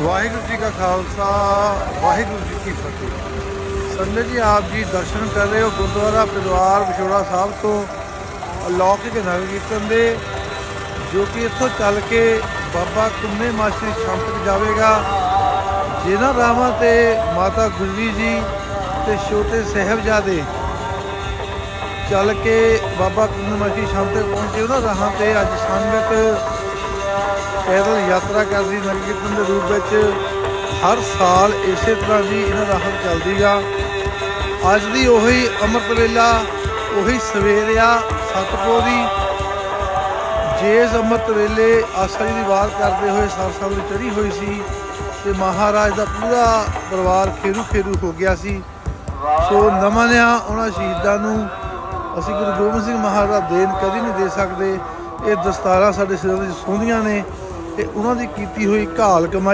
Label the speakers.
Speaker 1: ਵਾਹਿਗੁਰੂ ਜੀ ਕਾ ਖਾਲਸਾ, ਵਾਹਿਗੁਰੂ ਜੀ ਕੀ ਫਤਿਹ। ਸੰਗਤ ਜੀ, ਆਪ ਜੀ ਦਰਸ਼ਨ ਕਰ ਰਹੇ ਹੋ ਗੁਰਦੁਆਰਾ ਪਰਿਵਾਰ ਵਿਛੋੜਾ ਸਾਹਿਬ ਤੋਂ ਅਲੌਕਿਕ ਨਗਰ ਕੀਰਤਨ ਦੇ, ਜੋ ਕਿ ਇੱਥੋਂ ਚੱਲ ਕੇ ਬਾਬਾ ਕੁੰਨੇ ਮਾਸੀ ਛੰਪ ਤੱਕ ਜਾਵੇਗਾ, ਜਿਨ੍ਹਾਂ ਰਾਵਾਂ ਤੇ ਮਾਤਾ ਗੁਜਰੀ ਜੀ ਤੇ ਛੋਟੇ ਸਾਹਿਬਜ਼ਾਦੇ ਚੱਲ ਕੇ ਬਾਬਾ ਕੁੰਨੇ ਮਾਸੀ ਛੰਪ ਤੱਕ ਪਹੁੰਚੇ, ਉਹਨਾਂ ਰਾਹਾਂ ਤੇ ਅੱਜ ਸੰਗਤ ਪੈਦਲ ਯਾਤਰਾ ਕਰਦੀ ਨਗਰ ਕੀਰਤਨ ਦੇ ਰੂਪ ਵਿੱਚ। ਹਰ ਸਾਲ ਇਸੇ ਤਰ੍ਹਾਂ ਦੀ ਇਹਨਾਂ ਦਾ ਤੇ ਚੱਲਦੀ ਆ ਅੱਜ ਦੀ ਉਹੀ ਅੰਮ੍ਰਿਤ ਵੇਲਾ, ਉਹੀ ਸਵੇਰ ਆ, ਸਤਪੁਰ ਦੀ। ਜੇਸ ਅੰਮ੍ਰਿਤ ਵੇਲੇ ਆਸਾ ਜੀ ਦੀ ਬਾਤ ਕਰਦੇ ਹੋਏ ਸਰਸਾ ਦੀ ਚੜੀ ਹੋਈ ਸੀ ਤੇ ਮਹਾਰਾਜ ਦਾ ਪੂਰਾ ਪਰਿਵਾਰ ਖੇਰੂ ਖੇਰੂ ਹੋ ਗਿਆ ਸੀ। ਸੋ ਨਮਨਿਆ ਉਹਨਾਂ ਸ਼ਹੀਦਾਂ ਨੂੰ ਅਸੀਂ ਗੁਰੂ ਗੋਬਿੰਦ ਸਿੰਘ ਮਹਾਰਾਜ ਦਾ ਦੇਣ ਕਦੀ ਨਹੀਂ ਦੇ ਸਕਦੇ। ਇਹ ਦਸਤਾਰਾਂ ਸਾਡੇ ਸਿਰਾਂ ਵਿੱਚ ਸੋਹਣੀਆਂ ਨੇ। ਤੇ ਉਹਨਾਂ ਦੀ ਕੀਤੀ ਹੋਈ ਘਾਲ ਕਮਾਈ